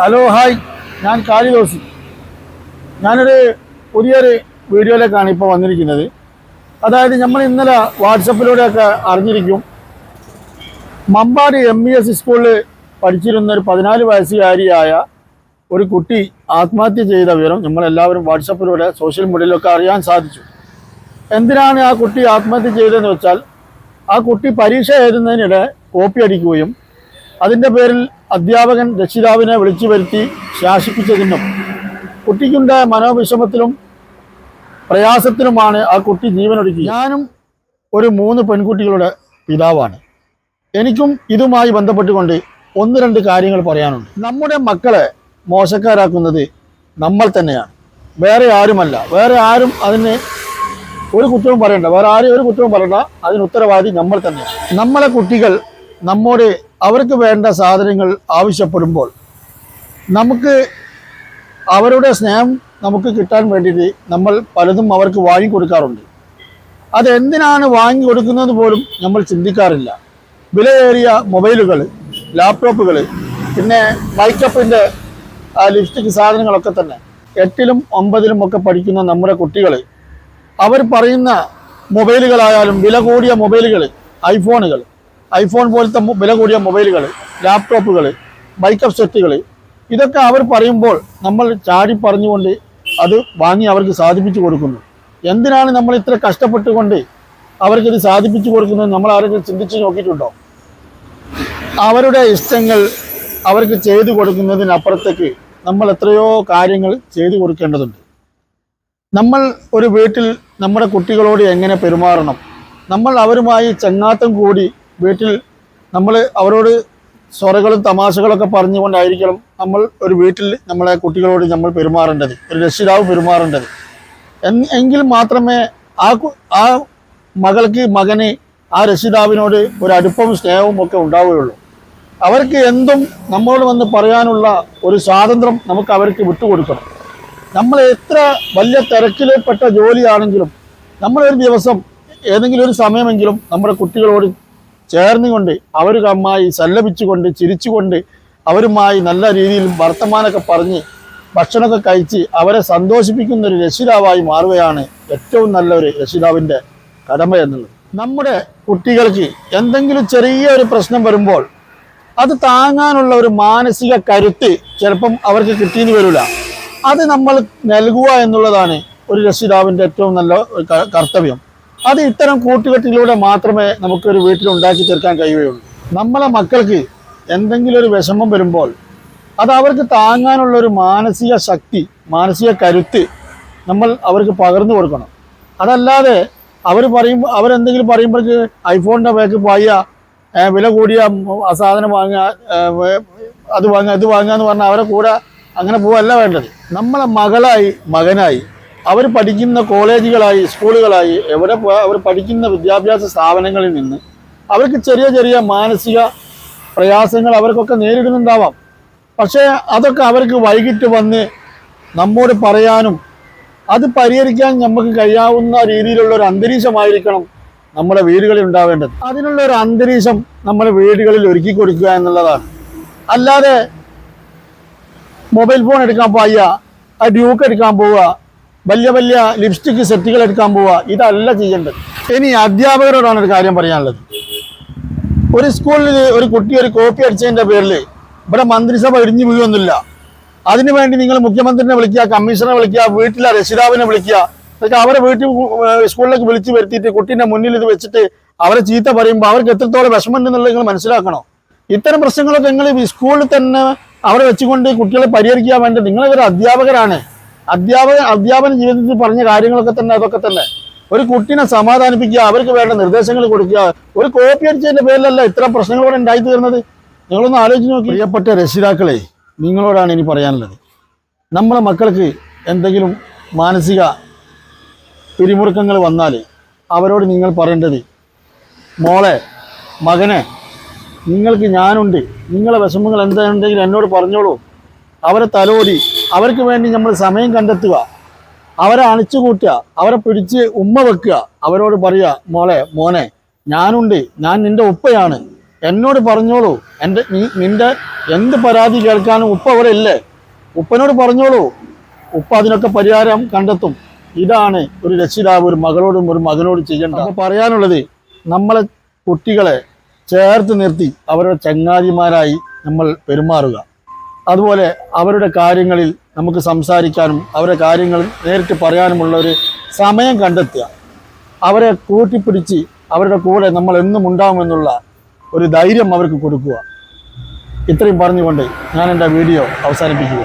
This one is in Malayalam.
Hello hi. ഞാൻ കാളിദോസി ഞാനൊരു പുതിയൊരു വീഡിയോയിലേക്കാണ് ഇപ്പോൾ വന്നിരിക്കുന്നത്. അതായത് നമ്മൾ ഇന്നലെ വാട്സപ്പിലൂടെയൊക്കെ അറിഞ്ഞിരിക്കും. മമ്പാട് എം ഇ എസ് സ്കൂളിൽ പഠിച്ചിരുന്ന ഒരു പതിനാല് വയസ്സുകാരിയായ ഒരു കുട്ടി ആത്മഹത്യ ചെയ്ത വിവരം നമ്മളെല്ലാവരും വാട്സപ്പിലൂടെ സോഷ്യൽ മീഡിയയിലൊക്കെ അറിയാൻ സാധിച്ചു. എന്തിനാണ് ആ കുട്ടി ആത്മഹത്യ ചെയ്തതെന്ന് വെച്ചാൽ ആ കുട്ടി പരീക്ഷ എഴുതുന്നതിനിടെ കോപ്പി അടിക്കുകയും അതിന്റെ പേരിൽ അധ്യാപകൻ രക്ഷിതാവിനെ വിളിച്ചു വരുത്തി ശാസിപ്പിച്ചതിനും കുട്ടിക്കുണ്ടായ മനോവിഷമത്തിലും പ്രയാസത്തിലുമാണ് ആ കുട്ടി ജീവനൊടുക്കി ഞാനും ഒരു മൂന്ന് പെൺകുട്ടികളുടെ പിതാവാണ്. എനിക്കും ഇതുമായി ബന്ധപ്പെട്ടുകൊണ്ട് ഒന്ന് രണ്ട് കാര്യങ്ങൾ പറയാനുണ്ട്. നമ്മുടെ മക്കളെ മോശക്കാരാക്കുന്നത് നമ്മൾ തന്നെയാണ്. വേറെ ആരുമല്ല. വേറെ ആരും അതിന് ഒരു കുറ്റവും പറയണ്ട. വേറെ ആരും ഒരു കുറ്റവും പറയണ്ട. അതിന് ഉത്തരവാദി നമ്മൾ തന്നെയാണ്. നമ്മളെ കുട്ടികൾ നമ്മോട് അവർക്ക് വേണ്ട സാധനങ്ങൾ ആവശ്യപ്പെടുമ്പോൾ നമുക്ക് അവരുടെ സ്നേഹം നമുക്ക് കിട്ടാൻ വേണ്ടിയിട്ട് നമ്മൾ പലതും അവർക്ക് വാങ്ങിക്കൊടുക്കാറുണ്ട് അതെന്തിനാണ് വാങ്ങി കൊടുക്കുന്നത് പോലും നമ്മൾ ചിന്തിക്കാറില്ല. വിലയേറിയ മൊബൈലുകൾ ലാപ്ടോപ്പുകൾ പിന്നെ മൈക്കപ്പിന്റെ ലിപ്സ്റ്റിക് സാധനങ്ങളൊക്കെ തന്നെ. എട്ടിലും ഒമ്പതിലും ഒക്കെ പഠിക്കുന്ന നമ്മുടെ കുട്ടികൾ അവർ പറയുന്ന മൊബൈലുകളായാലും വില കൂടിയ മൊബൈലുകൾ ഐഫോണുകൾ ഐഫോൺ പോലത്തെ വില കൂടിയ മൊബൈലുകൾ ലാപ്ടോപ്പുകൾ ബൈക്കപ്പ് സെറ്റുകൾ ഇതൊക്കെ അവർ പറയുമ്പോൾ നമ്മൾ ചാടി പറഞ്ഞുകൊണ്ട് അത് വാങ്ങി അവർക്ക് സാധിപ്പിച്ചു കൊടുക്കുന്നു. എന്തിനാണ് നമ്മൾ ഇത്ര കഷ്ടപ്പെട്ടുകൊണ്ട് അവർക്കിത് സാധിപ്പിച്ചു കൊടുക്കുന്നത് നമ്മൾ ആരെങ്കിലും ചിന്തിച്ച് നോക്കിയിട്ടുണ്ടോ? അവരുടെ ഇഷ്ടങ്ങൾ അവർക്ക് ചെയ്തു കൊടുക്കുന്നതിനപ്പുറത്തേക്ക് നമ്മൾ എത്രയോ കാര്യങ്ങൾ ചെയ്തു കൊടുക്കേണ്ടതുണ്ട്. നമ്മൾ ഒരു വീട്ടിൽ നമ്മുടെ കുട്ടികളോട് എങ്ങനെ പെരുമാറണം? നമ്മൾ അവരുമായി ചങ്ങാത്തം കൂടി വീട്ടിൽ നമ്മൾ അവരോട് സ്വറകളും തമാശകളൊക്കെ പറഞ്ഞുകൊണ്ടായിരിക്കണം നമ്മൾ ഒരു വീട്ടിൽ നമ്മളെ കുട്ടികളോട് നമ്മൾ പെരുമാറേണ്ടത് ഒരു രക്ഷിതാവ് പെരുമാറേണ്ടത്. എങ്കിൽ മാത്രമേ ആ ആ മകൾക്ക് മകന് ആ രക്ഷിതാവിനോട് ഒരു അടുപ്പവും സ്നേഹവും ഒക്കെ ഉണ്ടാവുകയുള്ളൂ. അവർക്ക് എന്തും നമ്മളോട് വന്ന് പറയാനുള്ള ഒരു സ്വാതന്ത്ര്യം നമുക്ക് അവർക്ക് വിട്ടുകൊടുക്കണം. നമ്മൾ എത്ര വലിയ തിരക്കിൽപ്പെട്ട ജോലിയാണെങ്കിലും നമ്മളൊരു ദിവസം ഏതെങ്കിലും ഒരു സമയമെങ്കിലും നമ്മുടെ കുട്ടികളോട് ചേർന്നുകൊണ്ട് അവരുമായി സല്ലപിച്ചുകൊണ്ട് ചിരിച്ചുകൊണ്ട് അവരുമായി നല്ല രീതിയിൽ വർത്തമാനമൊക്കെ പറഞ്ഞ് ഭക്ഷണമൊക്കെ കഴിച്ച് അവരെ സന്തോഷിപ്പിക്കുന്ന ഒരു രക്ഷിതാവായി മാറുകയാണ് ഏറ്റവും നല്ലൊരു രക്ഷിതാവിന്റെ കടമ എന്നുള്ളത്. നമ്മുടെ കുട്ടികൾക്ക് എന്തെങ്കിലും ചെറിയ ഒരു പ്രശ്നം വരുമ്പോൾ അത് താങ്ങാനുള്ള ഒരു മാനസിക കരുത്ത് ചിലപ്പം അവർക്ക് കിട്ടിയെന്ന് വരില്ല. അത് നമ്മൾ നൽകുക എന്നുള്ളതാണ് ഒരു രക്ഷിതാവിന്റെ ഏറ്റവും നല്ല കർത്തവ്യം. അത് ഇത്തരം കൂട്ടുകെട്ടിലൂടെ മാത്രമേ നമുക്കൊരു വീട്ടിൽ ഉണ്ടാക്കി തീർക്കാൻ കഴിയുകയുള്ളൂ. നമ്മളെ മക്കൾക്ക് എന്തെങ്കിലും ഒരു വിഷമം വരുമ്പോൾ അത് അവർക്ക് താങ്ങാനുള്ള ഒരു മാനസിക ശക്തി മാനസിക കരുത്ത് നമ്മൾ അവർക്ക് പകർന്നു കൊടുക്കണം. അതല്ലാതെ അവർ പറയും അവരെന്തെങ്കിലും പറയുമ്പോഴേക്ക് ഐഫോണിന്റെ ബാക്ക് പായ വില കൂടിയ സാധനം വാങ്ങുക അത് വാങ്ങുക ഇത് വാങ്ങുക എന്ന് പറഞ്ഞാൽ അവരെ കൂടെ അങ്ങനെ പോവല്ല വേണ്ടത്. നമ്മളെ മകളായി മകനായി അവർ പഠിക്കുന്ന കോളേജുകളായി സ്കൂളുകളായി എവിടെ അവർ പഠിക്കുന്ന വിദ്യാഭ്യാസ സ്ഥാപനങ്ങളിൽ നിന്ന് അവർക്ക് ചെറിയ ചെറിയ മാനസിക പ്രയാസങ്ങൾ അവർക്കൊക്കെ നേരിടുന്നുണ്ടാവാം. പക്ഷേ അതൊക്കെ അവർക്ക് വൈകിട്ട് വന്ന് നമ്മോട് പറയാനും അത് പരിഹരിക്കാൻ നമുക്ക് കഴിയാവുന്ന രീതിയിലുള്ള ഒരു അന്തരീക്ഷമായിരിക്കണം നമ്മുടെ വീടുകളിൽ ഉണ്ടാവേണ്ടത്. അതിനുള്ള ഒരു അന്തരീക്ഷം നമ്മുടെ വീടുകളിൽ ഒരുക്കി കൊടുക്കുക എന്നുള്ളതാണ്. അല്ലാതെ മൊബൈൽ ഫോൺ എടുക്കാൻ പോയ ആ ഡ്യൂക്ക് എടുക്കാൻ പോവുക വലിയ വലിയ ലിപ്സ്റ്റിക് സെറ്റുകൾ എടുക്കാൻ പോവുക ഇതല്ല ചെയ്യേണ്ടത്. ഇനി അധ്യാപകരോടാണ് ഒരു കാര്യം പറയാനുള്ളത്. ഒരു സ്കൂളിൽ ഒരു കുട്ടി ഒരു കോപ്പി അടിച്ചതിന്റെ പേരിൽ ഇവിടെ മന്ത്രിസഭ ഇടിഞ്ഞു പോയൊന്നുമില്ല അതിനുവേണ്ടി നിങ്ങൾ മുഖ്യമന്ത്രിനെ വിളിക്കുക കമ്മീഷണറെ വിളിക്കുക വീട്ടിലെ രക്ഷിതാവിനെ വിളിക്കുക. എന്നിട്ട് അവരെ വീട്ടിൽ സ്കൂളിലേക്ക് വിളിച്ചു വരുത്തിയിട്ട് കുട്ടീന്റെ മുന്നിൽ ഇത് വെച്ചിട്ട് അവരെ ചീത്ത പറയുമ്പോൾ അവർക്ക് എത്രത്തോളം വിഷമമുണ്ടെന്നുള്ളത് നിങ്ങൾ മനസ്സിലാക്കണോ? ഇത്തരം പ്രശ്നങ്ങളൊക്കെ നിങ്ങൾ സ്കൂളിൽ തന്നെ അവരെ വെച്ചുകൊണ്ട് കുട്ടികളെ പരിഹരിക്കാൻ വേണ്ടി നിങ്ങളൊരു അധ്യാപകരാണ്. അധ്യാപക അധ്യാപന ജീവിതത്തിൽ പറഞ്ഞ കാര്യങ്ങളൊക്കെ തന്നെ അതൊക്കെ തന്നെ. ഒരു കുട്ടീനെ സമാധാനിപ്പിക്കുക അവർക്ക് വേണ്ട നിർദ്ദേശങ്ങൾ കൊടുക്കുക ഒരു കോപ്പി അടിച്ചതിന്റെ പേരിലല്ല ഇത്ര പ്രശ്നങ്ങൾ ഇവിടെ ഉണ്ടായി തീർന്നത്? നിങ്ങളൊന്ന് ആലോചിച്ച് നോക്കി. പ്രിയപ്പെട്ട രക്ഷിതാക്കളെ നിങ്ങളോടാണ് ഇനി പറയാനുള്ളത്. നമ്മളെ മക്കൾക്ക് എന്തെങ്കിലും മാനസിക പിരിമുറുക്കങ്ങൾ വന്നാൽ അവരോട് നിങ്ങൾ പറയേണ്ടത് മോളെ മകനെ നിങ്ങൾക്ക് ഞാനുണ്ട്. നിങ്ങളെ വിഷമങ്ങൾ എന്താണെങ്കിലും എന്നോട് പറഞ്ഞോളൂ. അവരെ തലോടി അവർക്ക് വേണ്ടി നമ്മൾ സമയം കണ്ടെത്തുക. അവരെ അണിച്ചുകൂട്ടുക. അവരെ പിടിച്ച് ഉമ്മ വെക്കുക. അവരോട് പറയുക മോളെ മോനെ ഞാനുണ്ട്. ഞാൻ നിന്റെ ഉപ്പയാണ്. എന്നോട് പറഞ്ഞോളൂ. എന്റെ നീ നിന്റെ എന്ത് പരാതി കേൾക്കാനും ഉപ്പ അവിടെ ഇല്ലേ? ഉപ്പനോട് പറഞ്ഞോളൂ. ഉപ്പ അതിനൊക്കെ പരിഹാരം കണ്ടെത്തും. ഇതാണ് ഒരു രക്ഷിതാവ് ഒരു മകളോടും ഒരു മകനോടും ചെയ്യേണ്ടത്. അപ്പോൾ പറയാനുള്ളത് നമ്മളെ കുട്ടികളെ ചേർത്ത് നിർത്തി അവരുടെ ചങ്ങാതിമാരായി നമ്മൾ പെരുമാറുക. അതുപോലെ അവരുടെ കാര്യങ്ങളിൽ നമുക്ക് സംസാരിക്കാനും അവരുടെ കാര്യങ്ങൾ നേരിട്ട് പറയാനുമുള്ള ഒരു സമയം കണ്ടെത്തുക. അവരെ കൂട്ടിപ്പിടിച്ച് അവരുടെ കൂടെ നമ്മൾ എന്നും ഉണ്ടാകുമെന്നുള്ള ഒരു ധൈര്യം അവർക്ക് കൊടുക്കുക. ഇത്രയും പറഞ്ഞുകൊണ്ട് ഞാൻ എന്റെ വീഡിയോ അവസാനിപ്പിക്കുക